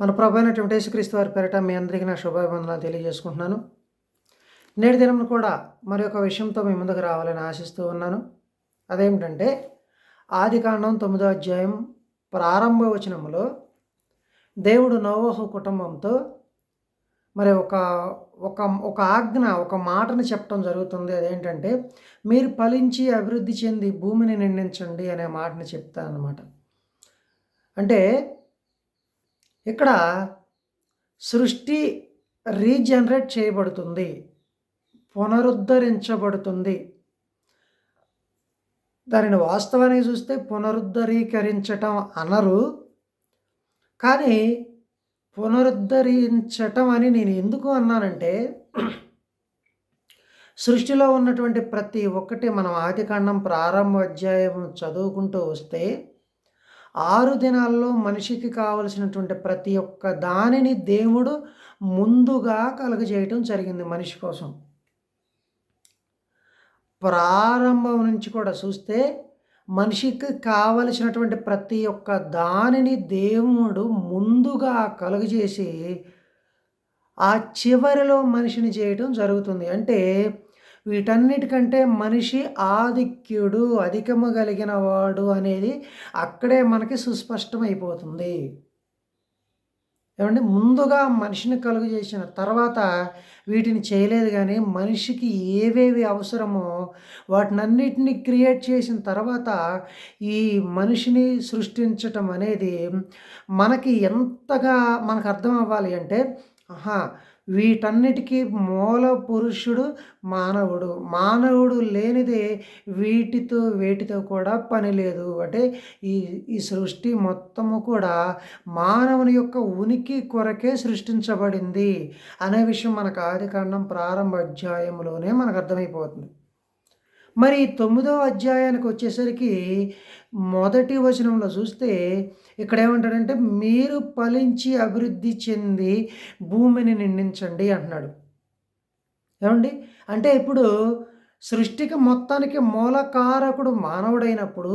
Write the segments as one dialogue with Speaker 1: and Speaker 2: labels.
Speaker 1: మన ప్రభు అయినటువంటి యేసుక్రీస్తు వారి పేరిట మీ అందరికీ నా శుభాభివందనాలు తెలియజేసుకుంటున్నాను. నేటి దినం కూడా మరి ఒక విషయంతో మీ ముందుకు రావాలని ఆశిస్తూ ఉన్నాను. అదేమిటంటే ఆది కాండం తొమ్మిదో అధ్యాయం ప్రారంభ వచనములో దేవుడు నోవహు కుటుంబంతో మరి ఒక ఒక ఒక ఆజ్ఞ ఒక మాటను చెప్పడం జరుగుతుంది. అదేంటంటే మీరు ఫలించి అభివృద్ధి చెంది భూమిని నిండించండి అనే మాటని చెప్తానమాట అంటే ఇక్కడ సృష్టి రీజనరేట్ చేయబడుతుంది పునరుద్ధరించబడుతుంది. దానిని వాస్తవానికి చూస్తే పునరుద్ధరీకరించటం అనరు కానీ పునరుద్ధరించటం అని నేను ఎందుకు అన్నానంటే సృష్టిలో ఉన్నటువంటి ప్రతి ఒక్కటి మనం ఆదికాండం ప్రారంభ అధ్యాయం చదువుకుంటూ వస్తే ఆరు దినాల్లో మనిషికి కావలసినటువంటి ప్రతి ఒక్క దానిని దేవుడు ముందుగా కలుగజేయటం జరిగింది మనిషి కోసం. ప్రారంభం నుంచి కూడా చూస్తే మనిషికి కావలసినటువంటి ప్రతి ఒక్క దానిని దేవుడు ముందుగా కలుగజేసి ఆ చివరిలో మనిషిని చేయటం జరుగుతుంది. అంటే వీటన్నిటికంటే మనిషి ఆధిక్యుడు అధికము కలిగిన వాడు అనేది అక్కడే మనకి సుస్పష్టమైపోతుంది. ఏమంటే ముందుగా మనిషిని కలుగు చేసిన తర్వాత వీటిని చేయలేదు కానీ మనిషికి ఏవేవి అవసరమో వాటినన్నిటిని క్రియేట్ చేసిన తర్వాత ఈ మనిషిని సృష్టించటం అనేది మనకి ఎంతగా మనకు అర్థం అవ్వాలి అంటే ఆహా వీటన్నిటికీ మూల పురుషుడు మానవుడు. మానవుడు లేనిదే వీటితో వేటితో కూడా పని లేదు. అంటే ఈ ఈ సృష్టి మొత్తము కూడా మానవుని యొక్క ఉనికి కొరకే సృష్టించబడింది అనే విషయం మనకు ఆదికాండం ప్రారంభ అధ్యాయంలోనే మనకు అర్థమైపోతుంది. మరి తొమ్మిదో అధ్యాయానికి వచ్చేసరికి మొదటి వచనంలో చూస్తే ఇక్కడ ఏమంటాడంటే మీరు ఫలించి అభివృద్ధి చెంది భూమిని నిండించండి అంటున్నాడు. ఏమండి? అంటే ఇప్పుడు సృష్టికి మొత్తానికి మూలకారకుడు మానవుడైనప్పుడు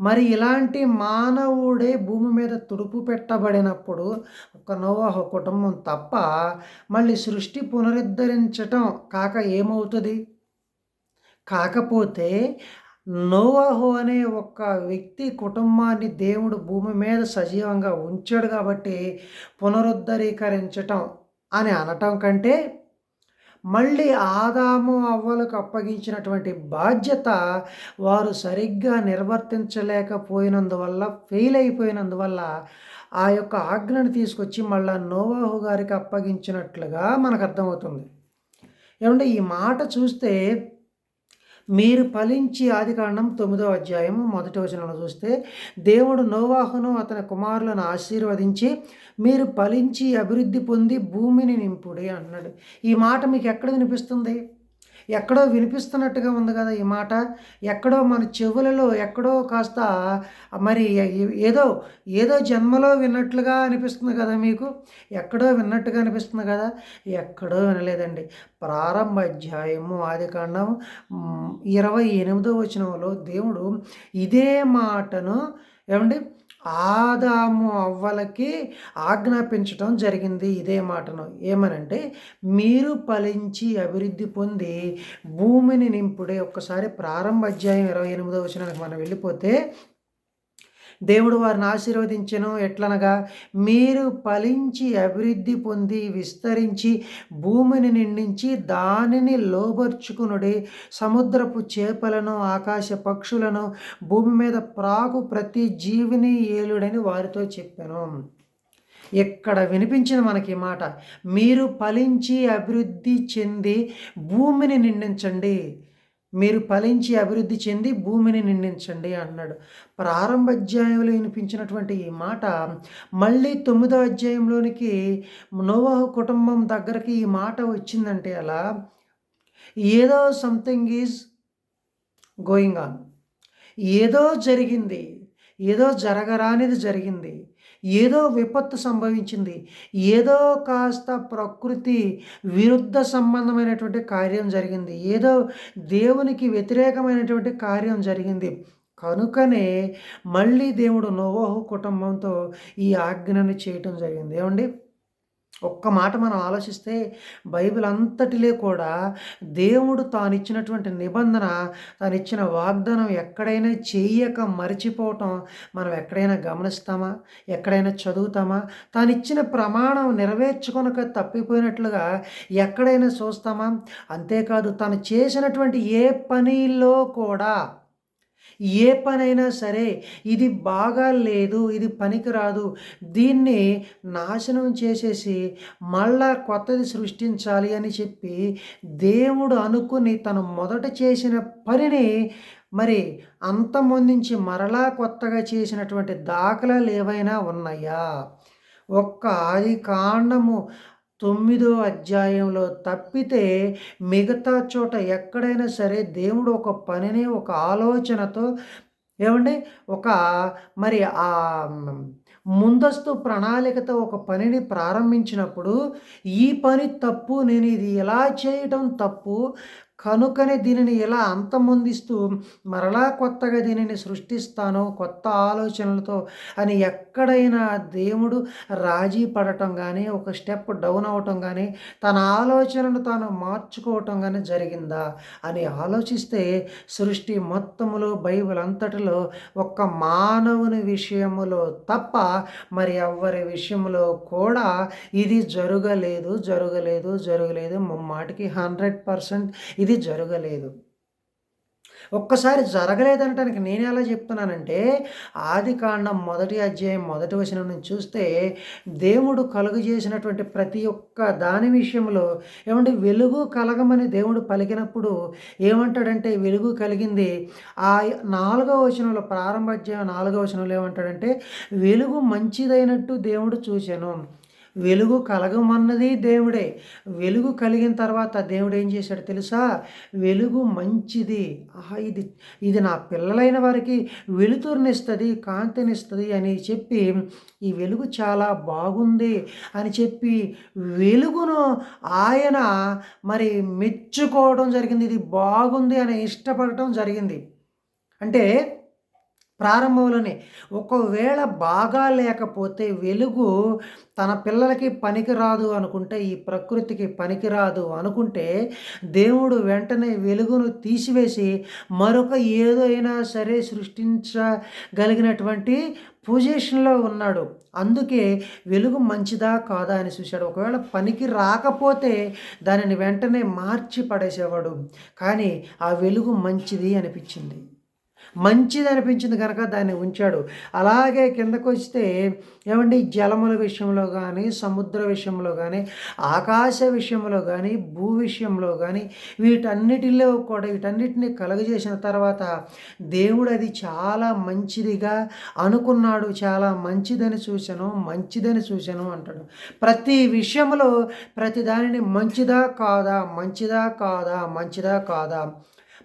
Speaker 1: మరి ఇలాంటి మానవుడే భూమి మీద తుడుపు పెట్టబడినప్పుడు ఒక నోవాహ కుటుంబం తప్ప మళ్ళీ సృష్టి పునరుద్ధరించటం కాక ఏమవుతుంది? కాకపోతే నోవాహు అనే ఒక వ్యక్తి కుటుంబాన్ని దేవుడు భూమి మీద సజీవంగా ఉంచాడు కాబట్టి పునరుద్ధరీకరించటం అని అనటం కంటే మళ్ళీ ఆదాము అవ్వలకు అప్పగించినటువంటి బాధ్యత వారు సరిగ్గా నిర్వర్తించలేకపోయినందువల్ల ఫెయిల్ అయిపోయినందువల్ల ఆ యొక్క ఆజ్ఞను తీసుకొచ్చి మళ్ళా నోవాహు గారికి అప్పగించినట్లుగా మనకు అర్థమవుతుంది. ఏమంటే ఈ మాట చూస్తే మీరు ఫలించి ఆదికాండం తొమ్మిదో అధ్యాయం మొదటి వచనంలో చూస్తే దేవుడు నోవాహును అతని కుమారులను ఆశీర్వదించి మీరు ఫలించి అభివృద్ధి పొంది భూమిని నింపుడి అన్నాడు. ఈ మాట మీకు ఎక్కడ వినిపిస్తుంది? ఎక్కడో వినిపిస్తున్నట్టుగా ఉంది కదా ఈ మాట. ఎక్కడో మన చెవులలో ఎక్కడో కాస్త మరి ఏదో ఏదో జన్మలో విన్నట్లుగా అనిపిస్తుంది కదా మీకు? ఎక్కడో విన్నట్టుగా అనిపిస్తుంది కదా? ఎక్కడో వినలేదండి. ప్రారంభ అధ్యాయము ఆది కాండం ఇరవై ఎనిమిదో వచనంలో దేవుడు ఇదే మాటను ఏమండి? ఆదాము అవ్వలకి ఆజ్ఞాపించటం జరిగింది. ఇదే మాటను ఏమనంటే మీరు ఫలించి అభివృద్ధి పొంది భూమిని నింపుడే ఒక్కసారి ప్రారంభ అధ్యాయం ఇరవై ఎనిమిదో వచ్చినానికి మనం వెళ్ళిపోతే దేవుడు వారిని ఆశీర్వదించను. ఎట్లనగా మీరు ఫలించి అభివృద్ధి పొంది విస్తరించి భూమిని నిండించి దానిని లోబర్చుకునుడి. సముద్రపు చేపలను ఆకాశ పక్షులను భూమి మీద ప్రాకు ప్రతి జీవిని ఏలుడని వారితో చెప్పాను. ఎక్కడ వినిపించిన మనకి మాట? మీరు ఫలించి అభివృద్ధి చెంది భూమిని నిండించండి. మీరు ఫలించి అభివృద్ధి చెంది భూమిని నిండించండి అన్నాడు. ప్రారంభ అధ్యాయంలో వినిపించినటువంటి ఈ మాట మళ్ళీ తొమ్మిదో అధ్యాయంలోనికి నోవాహ కుటుంబం దగ్గరికి ఈ మాట వచ్చిందంటే అలా ఏదో సంథింగ్ ఈజ్ గోయింగ్ ఆన్ ఏదో జరిగింది. ఏదో జరగరానిది జరిగింది. ఏదో విపత్తు సంభవించింది. ఏదో కాస్త ప్రకృతి విరుద్ధ సంబంధమైనటువంటి కార్యం జరిగింది. ఏదో దేవునికి వ్యతిరేకమైనటువంటి కార్యం జరిగింది. కనుకనే మళ్ళీ దేవుడు నోవోహు కుటుంబంతో ఈ ఆజ్ఞను చేయటం జరిగింది. ఏమండి? ఒక్క మాట మనం ఆలోచిస్తే బైబిల్ అంతటిలే కూడా దేవుడు తాను ఇచ్చినటువంటి నిబంధన తాను ఇచ్చిన వాగ్దానం ఎక్కడైనా చేయక మర్చిపోవటం మనం ఎక్కడైనా గమనిస్తామా? ఎక్కడైనా చదువుతామా? తాను ఇచ్చిన ప్రమాణం నెరవేర్చుకొనక తప్పిపోయినట్లుగా ఎక్కడైనా చూస్తామా? అంతేకాదు తను చేసినటువంటి ఏ పనిలో కూడా ఏ పనైనా సరే ఇది బాగా లేదు ఇది పనికిరాదు. దీన్ని నాశనం చేసేసి మళ్ళా కొత్తది సృష్టించాలి అని చెప్పి దేవుడు అనుకుని తను మొదట చేసిన పనిని మరి అంతమొందించి మరలా కొత్తగా చేసినటువంటి దాఖలాలు ఏవైనా ఉన్నాయా? ఒక్క ఆది కాండము తొమ్మిదో అధ్యాయంలో తప్పితే మిగతా చోట ఎక్కడైనా సరే దేవుడు ఒక పనిని ఒక ఆలోచనతో ఏమండి? ఒక మరి ఆ ముందస్తు ప్రణాళికతో ఒక పనిని ప్రారంభించినప్పుడు ఈ పని తప్పు నేను ఇది ఎలా చేయటం తప్పు కనుకనే దీనిని ఇలా అంతమొందిస్తూ మరలా కొత్తగా దీనిని సృష్టిస్తాను కొత్త ఆలోచనలతో అని ఎక్కడైనా దేవుడు రాజీ పడటం కానీ ఒక స్టెప్ డౌన్ అవటం కానీ తన ఆలోచనను తాను మార్చుకోవటం కానీ జరిగిందా అని ఆలోచిస్తే సృష్టి మొత్తములో బైబిల్ అంతటిలో ఒక్క మానవుని విషయములో తప్ప మరి ఎవరి విషయంలో కూడా ఇది జరగలేదు జరగలేదు జరగలేదు. ముమ్మాటికి హండ్రెడ్ పర్సెంట్ ఇది జరగలేదు. ఒక్కసారి జరగలేదనటానికి నేను ఎలా చెప్తున్నానంటే ఆది కాండం మొదటి అధ్యాయం మొదటి వచనం నుంచి చూస్తే దేవుడు కలుగు చేసినటువంటి ప్రతి ఒక్క దాని విషయంలో ఏమంటే వెలుగు కలగమని దేవుడు పలికినప్పుడు ఏమంటాడంటే వెలుగు కలిగింది. ఆ నాలుగవ వచనంలో ప్రారంభ అధ్యాయం నాలుగవ వచనంలో ఏమంటాడంటే వెలుగు మంచిదైనట్టు దేవుడు చూశాను. వెలుగు కలగమన్నది దేవుడే. వెలుగు కలిగిన తర్వాత దేవుడు ఏం చేశాడు తెలుసా? వెలుగు మంచిది. ఆహా ఇది ఇది నా పిల్లలైన వారికి వెలుతురునిస్తుంది కాంతినిస్తుంది అని చెప్పి ఈ వెలుగు చాలా బాగుంది అని చెప్పి వెలుగును ఆయన మరి మెచ్చుకోవడం జరిగింది. ఇది బాగుంది అని ఇష్టపడటం జరిగింది. అంటే ప్రారంభంలోనే ఒకవేళ బాగా లేకపోతే వెలుగు తన పిల్లలకి పనికిరాదు అనుకుంటే ఈ ప్రకృతికి పనికిరాదు అనుకుంటే దేవుడు వెంటనే వెలుగును తీసివేసి మరొక ఏదైనా సరే సృష్టించగలిగినటువంటి పొజిషన్లో ఉన్నాడు. అందుకే వెలుగు మంచిదా కాదా అని చూశాడు. ఒకవేళ పనికి రాకపోతే దానిని వెంటనే మార్చి పడేసేవాడు. కానీ ఆ వెలుగు మంచిది అనిపించింది. మంచిది అనిపించింది కనుక దాన్ని ఉంచాడు. అలాగే కిందకు వస్తే ఏమండి? జలముల విషయంలో కానీ సముద్ర విషయంలో కానీ ఆకాశ విషయంలో కానీ భూ విషయంలో కానీ వీటన్నిటిలో కూడా వీటన్నిటిని కలుగజేసిన తర్వాత దేవుడు అది చాలా మంచిదిగా అనుకున్నాడు. చాలా మంచిదని చూశాను మంచిదని చూశాను అంటాడు. ప్రతి విషయంలో ప్రతి దానిని మంచిదా కాదా? మంచిదా కాదా? మంచిదా కాదా?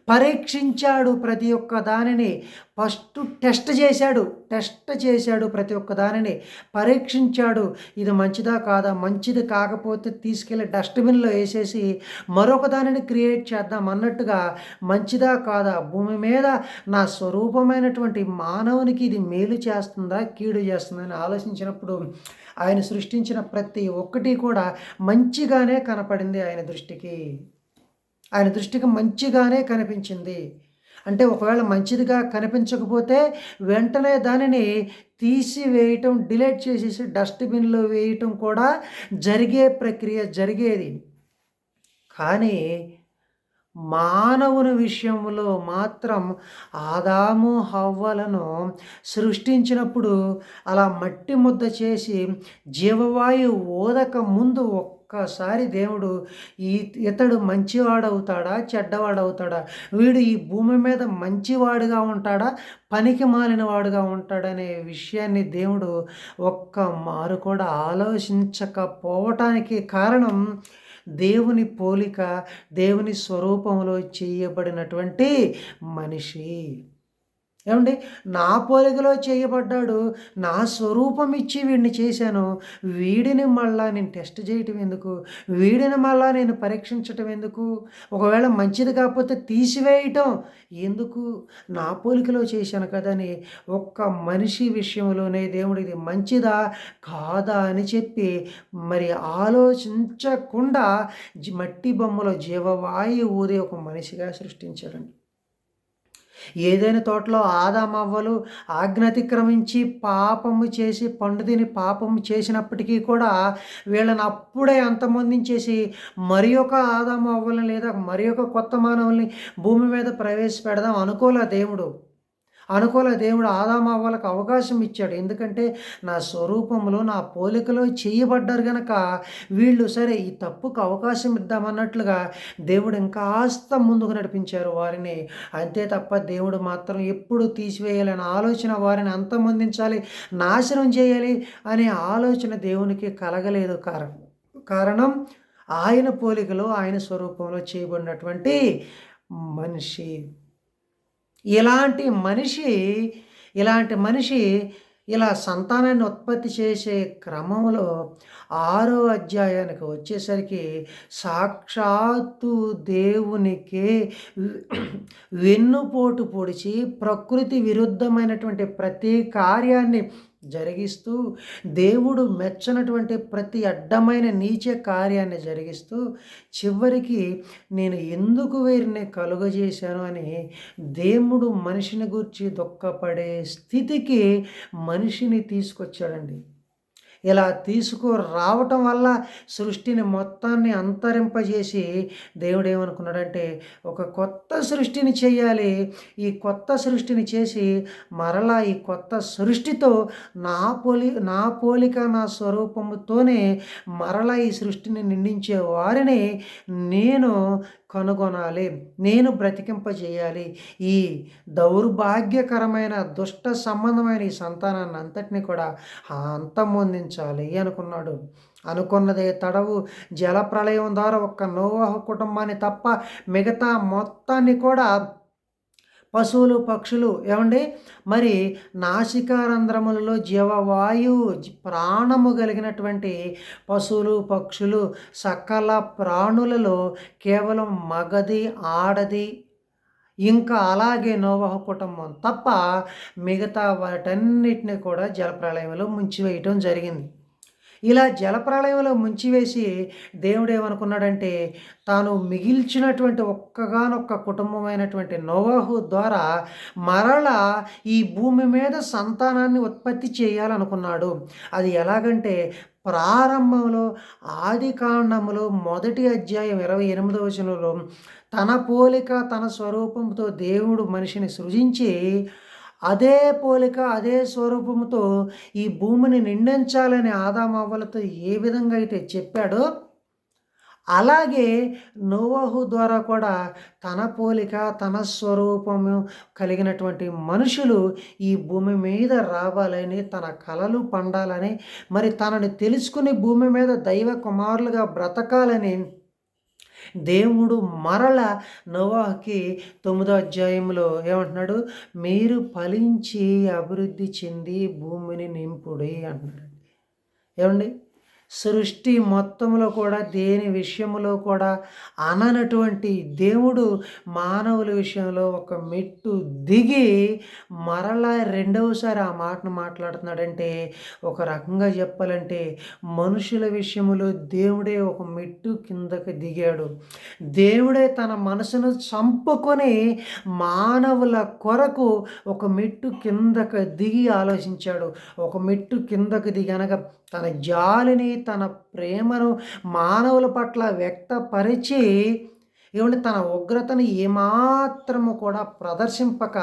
Speaker 1: పరీక్షించాడు ప్రతి ఒక్క దానిని. ఫస్ట్ టెస్ట్ చేశాడు టెస్ట్ చేశాడు ప్రతి ఒక్క దానిని. పరీక్షించాడు ఇది మంచిదా కాదా? మంచిది కాకపోతే తీసుకెళ్ళి డస్ట్బిన్లో వేసేసి మరొక దానిని క్రియేట్ చేద్దాం అన్నట్టుగా మంచిదా కాదా? భూమి మీద నా స్వరూపమైనటువంటి మానవునికి ఇది మేలు చేస్తుందా కీడు చేస్తుందా అని ఆలోచించినప్పుడు ఆయన సృష్టించిన ప్రతి ఒక్కటి కూడా మంచిగానే కనపడింది ఆయన దృష్టికి. ఆయన దృష్టికి మంచిగానే కనిపించింది. అంటే ఒకవేళ మంచిదిగా కనిపించకపోతే వెంటనే దానిని తీసివేయటం డిలీట్ చేసేసి డస్ట్బిన్లో వేయటం కూడా జరిగే ప్రక్రియ జరిగేది. కానీ మానవుని విషయంలో మాత్రం ఆదాము హవ్వలను సృష్టించినప్పుడు అలా మట్టి ముద్ద చేసి జీవవాయు ఓదక ముందు ఒక్కసారి దేవుడు ఈ ఇతడు మంచివాడవుతాడా చెడ్డవాడవుతాడా? వీడు ఈ భూమి మీద మంచివాడుగా ఉంటాడా పనికి మాలినవాడుగా ఉంటాడనే విషయాన్ని దేవుడు ఒక్క మారు కూడా ఆలోచించకపోవటానికి కారణం దేవుని పోలిక దేవుని స్వరూపంలో చేయబడినటువంటి మనిషి. ఏమండి? నా పోలికలో చేయబడ్డాడు నా స్వరూపం ఇచ్చి వీడిని చేశాను. వీడిని మళ్ళా నేను టెస్ట్ చేయటం ఎందుకు? వీడిని మళ్ళా నేను పరీక్షించటం ఎందుకు? ఒకవేళ మంచిది కాకపోతే తీసివేయటం ఎందుకు? నా పోలికలో చేశాను కదని ఒక్క మనిషి విషయంలోనే దేవుడు ఇది మంచిదా కాదా అని చెప్పి మరి ఆలోచించకుండా మట్టి బొమ్మలో జీవవాయు ఊదే ఒక మనిషిగా సృష్టించాడండి. ఏదైనా తోటలో ఆదామవ్వలు ఆజ్ఞాతిక్రమించి పాపము చేసి పండు తిని పాపము చేసినప్పటికీ కూడా వీళ్ళని అప్పుడే అంతమొందించేసి మరి ఒక ఆదామవ్వలను లేదా మరి ఒక కొత్త మానవుల్ని భూమి మీద ప్రవేశపెడదాం అనుకోలే దేవుడు. అనుకూల దేవుడు ఆదామవ్వలకు అవకాశం ఇచ్చాడు. ఎందుకంటే నా స్వరూపంలో నా పోలికలో చేయబడ్డారు గనక వీళ్ళు సరే ఈ తప్పుకు అవకాశం ఇద్దామన్నట్లుగా దేవుడు ఇంకాస్త ముందుకు నడిపించారు వారిని. అంతే తప్ప దేవుడు మాత్రం ఎప్పుడు తీసివేయాలని ఆలోచన వారిని అంతమొందించాలి నాశనం చేయాలి అనే ఆలోచన దేవునికి కలగలేదు. కారణం కారణం ఆయన పోలికలో ఆయన స్వరూపంలో చేయబడినటువంటి మనిషి. ఇలాంటి మనిషి ఇలాంటి మనిషి ఇలా సంతానాన్ని ఉత్పత్తి చేసే క్రమంలో ఆరో అధ్యాయానికి వచ్చేసరికి సాక్షాత్తు దేవునికి వెన్నుపోటు పొడిచి ప్రకృతి విరుద్ధమైనటువంటి ప్రతి కార్యాన్ని జరిగిస్తూ దేవుడు మెచ్చనటువంటి ప్రతి అడ్డమైన నీచ కార్యాన్ని జరిగిస్తూ చివరికి నేను ఎందుకు వీరిని కలుగజేశాను అని దేవుడు మనిషిని గురించి దుఃఖపడే స్థితికి మనిషిని తీసుకొచ్చాడండి. ఇలా తీసుకురావటం వల్ల సృష్టిని మొత్తాన్ని అంతరింపజేసి దేవుడు ఏమనుకున్నాడంటే ఒక కొత్త సృష్టిని చేయాలి. ఈ కొత్త సృష్టిని చేసి మరలా ఈ కొత్త సృష్టితో నా పోలి నా పోలిక నా స్వరూపముతోనే మరలా ఈ సృష్టిని నిండించే వారిని నేను కనుగొనాలి. నేను బ్రతికింపజేయాలి. ఈ దౌర్భాగ్యకరమైన దుష్ట సంబంధమైన ఈ సంతానాన్ని అంతటిని కూడా అంతమొందించాలి అనుకున్నాడు. అనుకున్నదే తడవు. జలప్రలయం ద్వారా ఒక్క నోవాహ కుటుంబాన్ని తప్ప మిగతా మొత్తాన్ని కూడా పశువులు పక్షులు ఏమండి? మరి నాసికారంధ్రములలో జీవవాయువు ప్రాణము కలిగినటువంటి పశువులు పక్షులు సకల ప్రాణులలో కేవలం మగది ఆడది ఇంకా అలాగే నోవహ కుటుంబం తప్ప మిగతా వాటన్నిటిని కూడా జలప్రలయంలో ముంచివేయటం జరిగింది. ఇలా జలప్రళయంలో ముంచివేసి దేవుడు ఏమనుకున్నాడంటే తాను మిగిల్చినటువంటి ఒక్కగానొక్క కుటుంబమైనటువంటి నోవాహు ద్వారా మరల ఈ భూమి మీద సంతానాన్ని ఉత్పత్తి చేయాలనుకున్నాడు. అది ఎలాగంటే ప్రారంభంలో ఆది కాండంలో మొదటి అధ్యాయం ఇరవై ఎనిమిదవ వచనంలో తన పోలిక తన స్వరూపంతో దేవుడు మనిషిని సృజించి అదే పోలిక అదే స్వరూపంతో ఈ భూమిని నిండించాలని ఆదామవ్వలతో ఏ విధంగా అయితే చెప్పాడో అలాగే నోవాహు ద్వారా కూడా తన పోలిక తన స్వరూపము కలిగినటువంటి మనుషులు ఈ భూమి మీద రావాలని తన కలలు పండాలని మరి తనని తెలుసుకుని భూమి మీద దైవ కుమారులుగా బ్రతకాలని దేవుడు మరల నోవాహకి తొమ్మిదో అధ్యాయంలో ఏమంటున్నాడు? మీరు ఫలించి అభివృద్ధి చెంది భూమిని నింపుడి అంటున్నాడు. ఏమండి? సృష్టి మొత్తంలో కూడా దేని విషయంలో కూడా అననటువంటి దేవుడు మానవుల విషయంలో ఒక మెట్టు దిగి మరలా రెండవసారి ఆ మాటను మాట్లాడుతున్నాడంటే ఒక రకంగా చెప్పాలంటే మనుషుల విషయంలో దేవుడే ఒక మెట్టు కిందకి దిగాడు. దేవుడే తన మనసును చంపుకొని మానవుల కొరకు ఒక మెట్టు కిందకు దిగి ఆలోచించాడు. ఒక మెట్టు కిందకు దిగి అనగా తన జాలిని తన ప్రేమను మానవుల పట్ల వ్యక్తపరిచి ఏమంటే తన ఉగ్రతను ఏమాత్రము కూడా ప్రదర్శింపక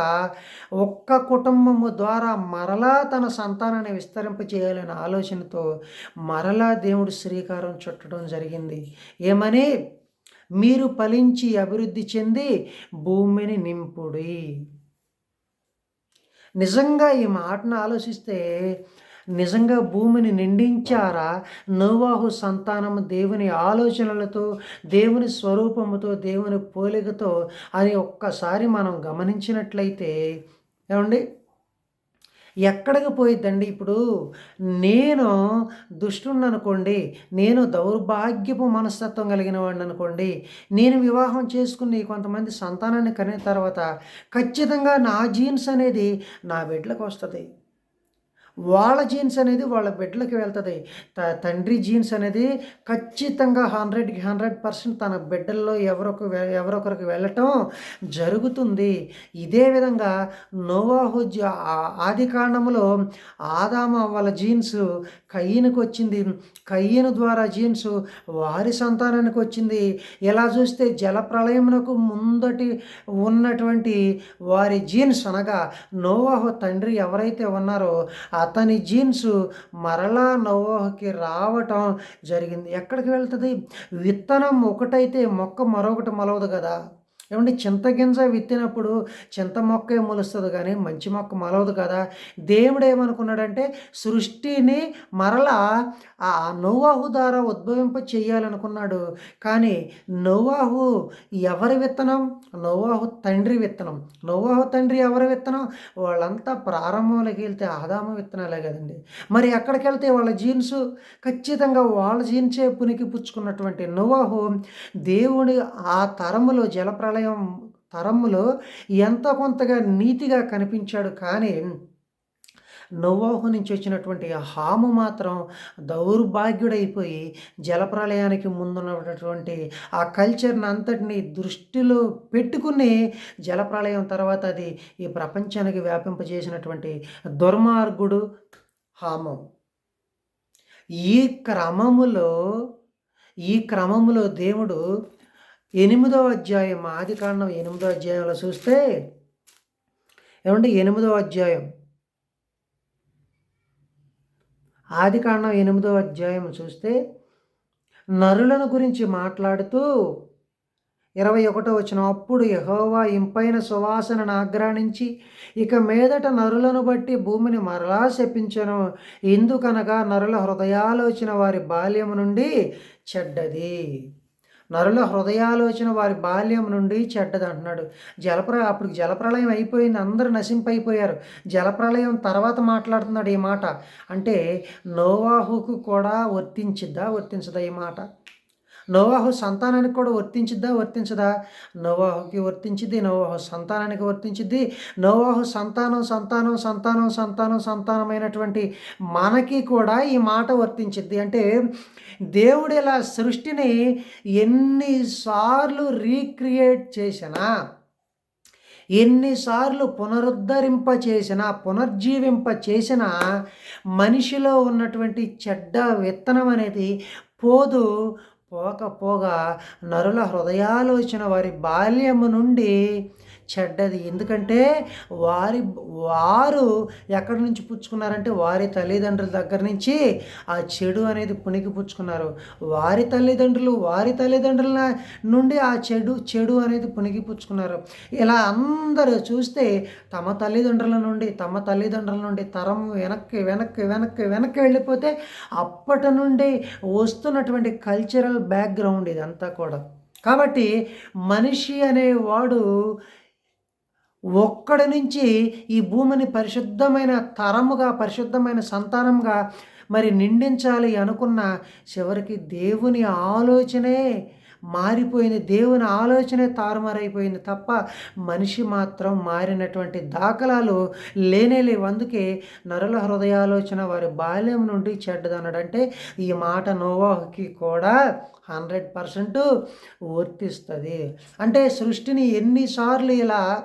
Speaker 1: ఒక్క కుటుంబము ద్వారా మరలా తన సంతానాన్ని విస్తరింప చేయాలనే ఆలోచనతో మరలా దేవుడు శ్రీకారం చుట్టడం జరిగింది. ఏమని? మీరు ఫలించి అభివృద్ధి చెంది భూమిని నింపుడి. నిజంగా ఈ మాటను ఆలోచిస్తే నిజంగా భూమిని నిండించారా? నోవాహు సంతానం దేవుని ఆలోచనలతో దేవుని స్వరూపముతో దేవుని పోలికతో అని ఒక్కసారి మనం గమనించినట్లయితే ఏమండి? ఎక్కడికి పోయిద్దండి ఇప్పుడు? నేను దుష్టుణ్ణి అనుకోండి నేను దౌర్భాగ్యపు మనస్తత్వం కలిగిన వాడిని అనుకోండి నేను వివాహం చేసుకుని కొంతమంది సంతానాన్ని కనిన తర్వాత ఖచ్చితంగా నా జీన్స్ అనేది నా బిడ్డలకు వస్తుంది. వాళ్ళ జీన్స్ అనేది వాళ్ళ బిడ్డలకి వెళ్తుంది. త తండ్రి జీన్స్ అనేది ఖచ్చితంగా హండ్రెడ్కి హండ్రెడ్ పర్సెంట్ తన బిడ్డల్లో ఎవరొక ఎవరొకరికి వెళ్ళటం జరుగుతుంది. ఇదే విధంగా నోవాహు ఆది కాండములో ఆదామ వాళ్ళ జీన్స్ కయ్యనికి వచ్చింది. కయ్యను ద్వారా జీన్స్ వారి సంతానానికి వచ్చింది. ఇలా చూస్తే జలప్రలయమునకు ముందటి ఉన్నటువంటి వారి జీన్స్ అనగా నోవాహు తండ్రి ఎవరైతే ఉన్నారో అతని జీన్స్ మరలా నోవాహుకి రావటం జరిగింది. ఎక్కడికి వెళ్తుంది? విత్తనం ఒకటైతే మొక్క మరొకటి మలవదు కదా? ఏమంటే చింతగింజ విత్తినప్పుడు చింత మొక్క మొలుస్తుంది కానీ మంచి మొక్క మొలవదు కదా. దేవుడు ఏమనుకున్నాడంటే సృష్టిని మరలా ఆ నోవాహు ద్వారా ఉద్భవింప చేయాలనుకున్నాడు. కానీ నోవాహు ఎవరి విత్తనం? నోవాహు తండ్రి విత్తనం. నోవాహు తండ్రి ఎవరి విత్తనం? వాళ్ళంతా ప్రారంభంలోకి వెళ్తే ఆదామ విత్తనాలే కదండి. మరి ఎక్కడికి వెళ్తే వాళ్ళ జీన్స్? ఖచ్చితంగా వాళ్ళ జీన్సే పునికి పుచ్చుకున్నటువంటి నోవాహు దేవుడి ఆ తరములో జలప్రళయం ప్రళయం తరములో ఎంత కొంతగా నీతిగా కనిపించాడు కానీ నోవాహు నుంచి వచ్చినటువంటి హాము మాత్రం దౌర్భాగ్యుడైపోయి జలప్రలయానికి ముందున్నటువంటి ఆ కల్చర్ని అంతటిని దృష్టిలో పెట్టుకుని జలప్రలయం తర్వాత అది ఈ ప్రపంచానికి వ్యాపింపజేసినటువంటి దుర్మార్గుడు హామం. ఈ క్రమములో ఈ క్రమములో దేవుడు ఎనిమిదో అధ్యాయం ఆది కాండం ఎనిమిదో అధ్యాయంలో చూస్తే ఏమంటే ఎనిమిదో అధ్యాయం? ఆది కాండం ఎనిమిదో అధ్యాయం చూస్తే నరులను గురించి మాట్లాడుతూ ఇరవై ఒకటో వచ్చిన అప్పుడు యహోవా ఇంపైన సువాసనను ఆగ్రాణించి ఇక మీదట నరులను బట్టి భూమిని మరలా శపించను. ఎందుకనగా నరుల హృదయాలోచన వారి బాల్యము నుండి చెడ్డది. నరుల హృదయాలోచన వారి బాల్యం నుండి చెడ్డది అంటున్నాడు జలప్ర అప్పుడు జలప్రలయం అయిపోయింది. అందరూ నశింపైపోయారు. జలప్రలయం తర్వాత మాట్లాడుతున్నాడు ఈ మాట. అంటే నోవాహుకు కూడా వర్తించిద్దా? వర్తించదా ఈ మాట? నోవాహు సంతానానికి కూడా వర్తించిద్దా? వర్తించదా? నోవాహుకి వర్తించిద్ది నోవాహు సంతానానికి వర్తించిద్ది. నోవాహు సంతానం సంతానం సంతానం సంతానం సంతానమైనటువంటి మనకి కూడా ఈ మాట వర్తించిద్ది. అంటే దేవుడు ఇలా సృష్టిని ఎన్నిసార్లు రీక్రియేట్ చేసినా ఎన్నిసార్లు పునరుద్ధరింప చేసిన పునర్జీవింప చేసిన మనిషిలో ఉన్నటువంటి చెడ్డ విత్తనం అనేది పోదు పోకపోగా నరుల హృదయాలోచన వారి బాల్యము నుండి చెడ్డది. ఎందుకంటే వారి వారు ఎక్కడి నుంచి పుచ్చుకున్నారంటే వారి తల్లిదండ్రుల దగ్గర నుంచి ఆ చెడు అనేది పుణికి పుచ్చుకున్నారు. వారి తల్లిదండ్రులు వారి తల్లిదండ్రుల నుండి ఆ చెడు చెడు అనేది పుణికి పుచ్చుకున్నారు. ఇలా అందరూ చూస్తే తమ తల్లిదండ్రుల నుండి తమ తల్లిదండ్రుల నుండి తరం వెనక్కి వెనక్కి వెనక్కి వెనక్కి వెళ్ళిపోతే అప్పటి నుండి వస్తున్నటువంటి కల్చరల్ బ్యాక్గ్రౌండ్ ఇదంతా కూడా. కాబట్టి మనిషి అనేవాడు ఒక్కడి నుంచి ఈ భూమిని పరిశుద్ధమైన తరముగా పరిశుద్ధమైన సంతానంగా మరి నిండించాలి అనుకున్న చివరికి దేవుని ఆలోచనే మారిపోయింది. దేవుని ఆలోచనే తారుమారైపోయింది తప్ప మనిషి మాత్రం మారినటువంటి దాఖలాలు లేనే లేవు. అందుకే నరుల హృదయాలోచన వారి బాల్యం నుండి చెడ్డదన్నాడంటే ఈ మాట నోవాహుకి కూడా హండ్రెడ్ పర్సెంట్ వర్తిస్తుంది. అంటే సృష్టిని ఎన్నిసార్లు ఇలా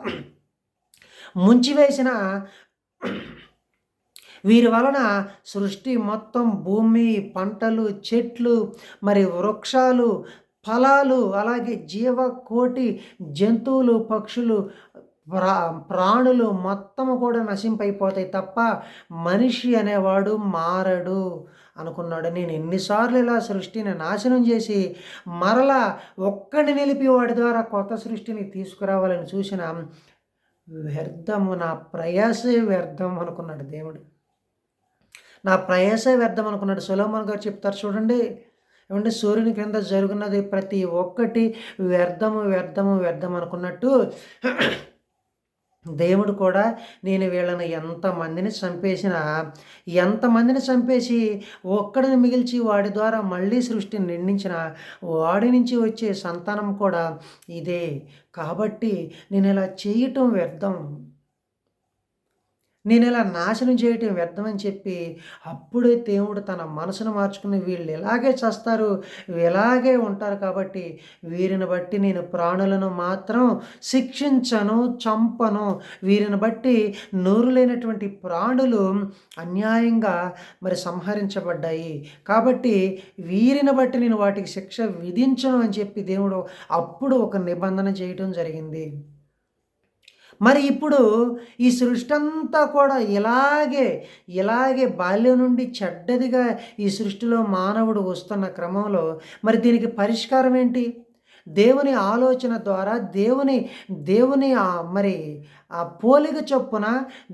Speaker 1: ముంచివేసిన వీరి వలన సృష్టి మొత్తం భూమి పంటలు చెట్లు మరి వృక్షాలు ఫలాలు అలాగే జీవకోటి జంతువులు పక్షులు ప్రా ప్రాణులు మొత్తం కూడా నశింపైపోతాయి తప్ప మనిషి అనేవాడు మారడు అనుకున్నాడు. నేను ఎన్నిసార్లు ఇలా సృష్టిని నాశనం చేసి మరలా ఒక్కడిని నిలిపి వాడి ద్వారా కొత్త సృష్టిని తీసుకురావాలని చూసిన వ్యర్థము నా ప్రయాసే వ్యర్థం అనుకున్నాడు దేవుడు. నా ప్రయాసే వ్యర్థం అనుకున్నాడు. సులోమన్ గారు చెప్తారు చూడండి. ఏమంటే సూర్యుని క్రింద జరుగున్నది ప్రతి ఒక్కటి వ్యర్థము వ్యర్థము వ్యర్థం అనుకున్నట్టు దేవుడు కూడా నేను వీళ్ళని ఎంతమందిని చంపేసినా ఎంతమందిని చంపేసి ఒక్కడిని మిగిల్చి వాడి ద్వారా మళ్ళీ సృష్టిని నిండించిన వాడి నుంచి వచ్చే సంతానం కూడా ఇదే. కాబట్టి నేను ఇలా చేయటం వ్యర్థం. నేను ఇలా నాశనం చేయటం వ్యర్థమని చెప్పి అప్పుడే దేవుడు తన మనసును మార్చుకుని వీళ్ళు ఇలాగే చేస్తారు ఇలాగే ఉంటారు కాబట్టి వీరిని బట్టి నేను ప్రాణులను మాత్రం శిక్షించను చంపను. వీరిని బట్టి నోరు లేనటువంటి ప్రాణులు అన్యాయంగా మరి సంహరించబడ్డాయి. కాబట్టి వీరిని బట్టి నేను వాటికి శిక్ష విధించను అని చెప్పి దేవుడు అప్పుడు ఒక నిబంధన చేయటం జరిగింది. మరి ఇప్పుడు ఈ సృష్టి అంతా కూడా ఇలాగే ఇలాగే బాల్యం నుండి చెడ్డదిగా ఈ సృష్టిలో మానవుడు వస్తున్న క్రమంలో మరి దీనికి పరిష్కారం ఏంటి? దేవుని ఆలోచన ద్వారా దేవుని దేవుని మరి ఆ పోలిక చొప్పున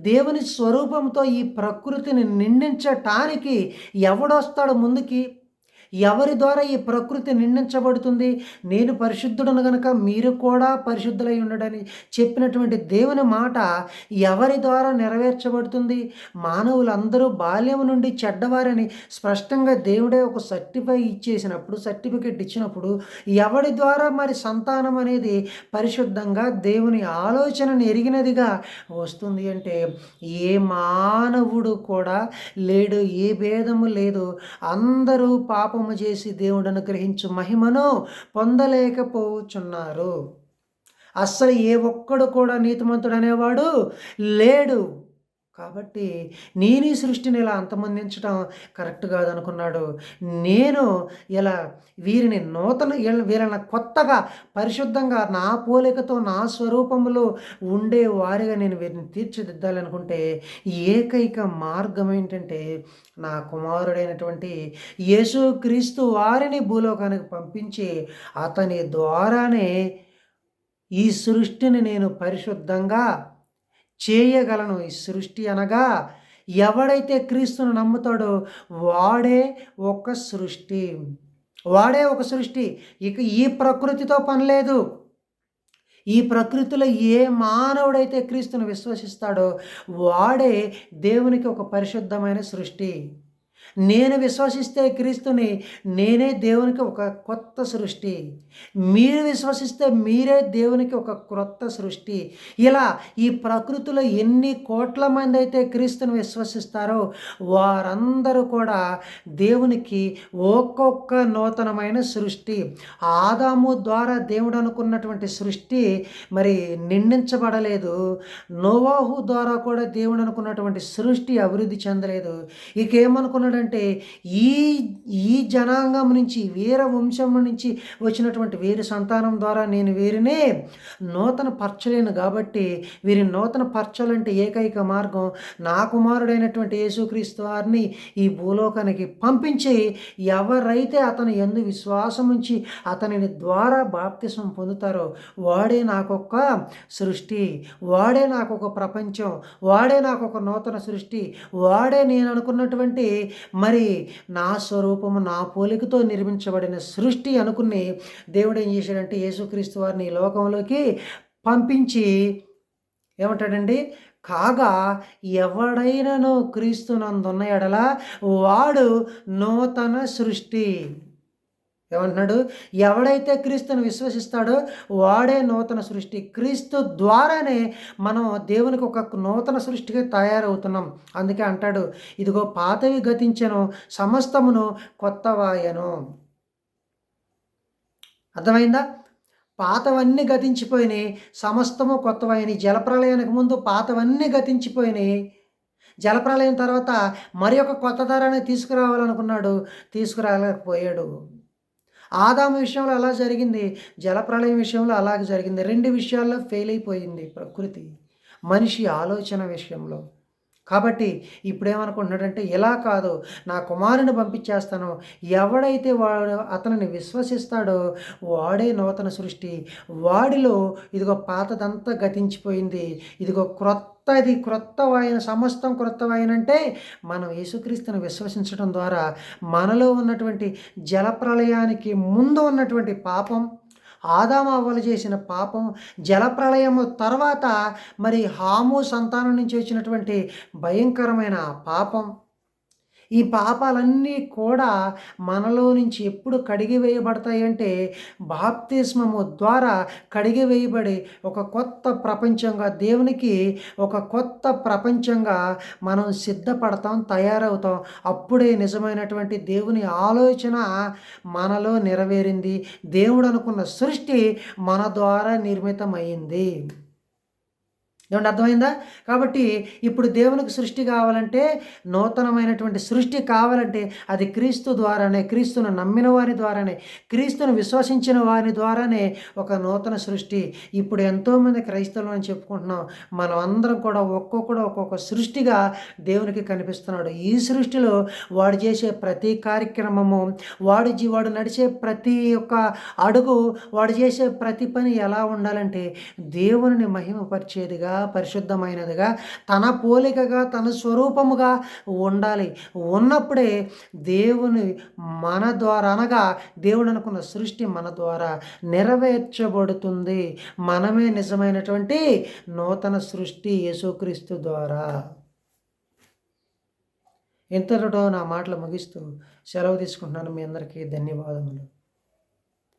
Speaker 1: దేవుని స్వరూపంతో ఈ ప్రకృతిని నిండించటానికి ఎవడొస్తాడు ముందుకి? ఎవరి ద్వారా ఈ ప్రకృతి నిందించబడుతుంది? నేను పరిశుద్ధుడను గనక మీరు కూడా పరిశుద్ధులై ఉండడని చెప్పినటువంటి దేవుని మాట ఎవరి ద్వారా నెరవేర్చబడుతుంది? మానవులందరూ బాల్యం నుండి చెడ్డవారని స్పష్టంగా దేవుడే ఒక సర్టిఫై ఇచ్చేసినప్పుడు సర్టిఫికెట్ ఇచ్చినప్పుడు ఎవరి ద్వారా మరి సంతానం అనేది పరిశుద్ధంగా దేవుని ఆలోచనను ఎరిగినదిగా వస్తుంది అంటే ఏ మానవుడు కూడా లేడు ఏ భేదము లేదు. అందరూ పాపం పాపము చేసి దేవుడు అనుగ్రహించు మహిమను పొందలేకపోచున్నారు. అస్సలు ఏ ఒక్కడు కూడా నీతిమంతుడు అనేవాడు లేడు. కాబట్టి నేను ఈ సృష్టిని ఇలా అంతమందించడం కరెక్ట్ కాదనుకున్నాడు. నేను ఇలా వీరిని నూతన వీళ్ళని కొత్తగా పరిశుద్ధంగా నా పోలికతో నా స్వరూపంలో ఉండే వారిగా నేను వీరిని తీర్చిదిద్దాలనుకుంటే ఏకైక మార్గం ఏంటంటే నా కుమారుడైనటువంటి యేసుక్రీస్తు వారిని భూలోకానికి పంపించి అతని ద్వారానే ఈ సృష్టిని నేను పరిశుద్ధంగా చేయగలను ఈ సృష్టి అనగా ఎవడైతే క్రీస్తును నమ్ముతాడో వాడే ఒక సృష్టి. వాడే ఒక సృష్టి. ఇక ఈ ప్రకృతితో పని లేదు. ఈ ప్రకృతిలో ఏ మానవుడైతే క్రీస్తును విశ్వసిస్తాడో వాడే దేవునికి ఒక పరిశుద్ధమైన సృష్టి. నేను విశ్వసిస్తే క్రీస్తుని నేనే దేవునికి ఒక కొత్త సృష్టి. మీరు విశ్వసిస్తే మీరే దేవునికి ఒక క్రొత్త సృష్టి. ఇలా ఈ ప్రకృతిలో ఎన్ని కోట్ల మంది అయితే క్రీస్తుని విశ్వసిస్తారో వారందరూ కూడా దేవునికి ఒక్కొక్క నూతనమైన సృష్టి. ఆదాము ద్వారా దేవుడు అనుకున్నటువంటి సృష్టి మరి నిందించబడలేదు నోవాహు ద్వారా కూడా దేవుడు అనుకున్నటువంటి సృష్టి అభివృద్ధి చెందలేదు. ఇక ఎవరంటే ఈ ఈ జనాంగం నుంచి వీర వంశం నుంచి వచ్చినటువంటి వీరి సంతానం ద్వారా నేను వీరినే నూతన పరచలేను కాబట్టి వీరి నూతన పరచాలంటే ఏకైక మార్గం నా కుమారుడైనటువంటి యేసుక్రీస్తు వారిని ఈ భూలోకానికి పంపించి ఎవరైతే అతను ఎందు విశ్వాసం ఉంచి అతనిని ద్వారా బాప్తిసం పొందుతారో వాడే నాకొక సృష్టి వాడే నాకొక ప్రపంచం వాడే నాకొక నూతన సృష్టి వాడే నేను అనుకున్నటువంటి మరి నా స్వరూపము నా పోలికతో నిర్మించబడిన సృష్టి అనుకుని దేవుడు ఏం చేశాడంటే యేసుక్రీస్తు వారిని ఈ లోకంలోకి పంపించి ఏమంటాడండి? కాగా ఎవడైనానో క్రీస్తునందున్న ఎడల వాడు నూతన సృష్టి. ఏమంటున్నాడు? ఎవడైతే క్రీస్తుని విశ్వసిస్తాడో వాడే నూతన సృష్టి. క్రీస్తు ద్వారానే మనం దేవునికి ఒక నూతన సృష్టిగా తయారవుతున్నాం. అందుకే అంటాడు ఇదిగో పాతవి గతించను సమస్తమును కొత్తవాయను. అర్థమైందా? పాతవన్నీ గతించిపోయినాయి సమస్తము కొత్తవైన జలప్రలయానికి ముందు పాతవన్నీ గతించిపోయినాయి. జలప్రలయం తర్వాత మరి ఒక కొత్త ధరని తీసుకురావాలనుకున్నాడు తీసుకురాలేకపోయాడు. ఆదాము విషయంలో అలా జరిగింది జలప్రలయం విషయంలో అలాగే జరిగింది. రెండు విషయాల్లో ఫెయిల్ అయిపోయింది ప్రకృతి. మనిషి ఆలోచన విషయంలో. కాబట్టి ఇప్పుడేమనుకుంటున్నాడంటే ఇలా కాదు నా కుమారుని పంపించేస్తాను. ఎవడైతే వాడు అతనిని విశ్వసిస్తాడో వాడే నూతన సృష్టి. వాడిలో ఇదిగో పాతదంతా గతించిపోయింది. ఇదిగో క్రొత్త క్రొత్తది క్రొత్తవైన సమస్తం క్రొత్తవైనంటే మనం యేసుక్రీస్తుని విశ్వసించడం ద్వారా మనలో ఉన్నటువంటి జలప్రలయానికి ముందు ఉన్నటువంటి పాపం ఆదామవ్వలు చేసిన పాపం జలప్రళయము తర్వాత మరి హాము సంతానం నుంచి వచ్చినటువంటి భయంకరమైన పాపం. ఈ పాపాలన్నీ కూడా మనలో నుంచి ఎప్పుడు కడిగి వేయబడతాయంటే బాప్తిస్మము ద్వారా కడిగి వేయబడి ఒక కొత్త ప్రపంచంగా దేవునికి ఒక కొత్త ప్రపంచంగా మనం సిద్ధపడతాం తయారవుతాం. అప్పుడే నిజమైనటువంటి దేవుని ఆలోచన మనలో నెరవేరింది. దేవుడు అనుకున్న సృష్టి మన ద్వారా నిర్మితమైంది ఏమంటే అర్థమైందా? కాబట్టి ఇప్పుడు దేవునికి సృష్టి కావాలంటే నూతనమైనటువంటి సృష్టి కావాలంటే అది క్రీస్తు ద్వారానే క్రీస్తును నమ్మిన వారి ద్వారానే క్రీస్తును విశ్వసించిన వారి ద్వారానే ఒక నూతన సృష్టి. ఇప్పుడు ఎంతోమంది క్రైస్తవులు అని చెప్పుకుంటున్నాం. మనం అందరం కూడా ఒక్కొక్కడు ఒక్కొక్క సృష్టిగా దేవునికి కనిపిస్తున్నాడు. ఈ సృష్టిలో వాడు చేసే ప్రతి కార్యక్రమము వాడు వాడు నడిచే ప్రతి ఒక్క అడుగు వాడు చేసే ప్రతి పని ఎలా ఉండాలంటే దేవుని మహిమపరిచేదిగా పరిశుద్ధమైనదిగా తన పోలికగా తన స్వరూపముగా ఉండాలి. ఉన్నప్పుడే దేవుని మన ద్వారా అనగా దేవుడు అనుకున్న సృష్టి మన ద్వారా నెరవేర్చబడుతుంది. మనమే నిజమైనటువంటి నూతన సృష్టి యేసుక్రీస్తు ద్వారా. ఇంతటితో నా మాటలు ముగిస్తూ సెలవు తీసుకుంటున్నాను. మీ అందరికీ ధన్యవాదములు.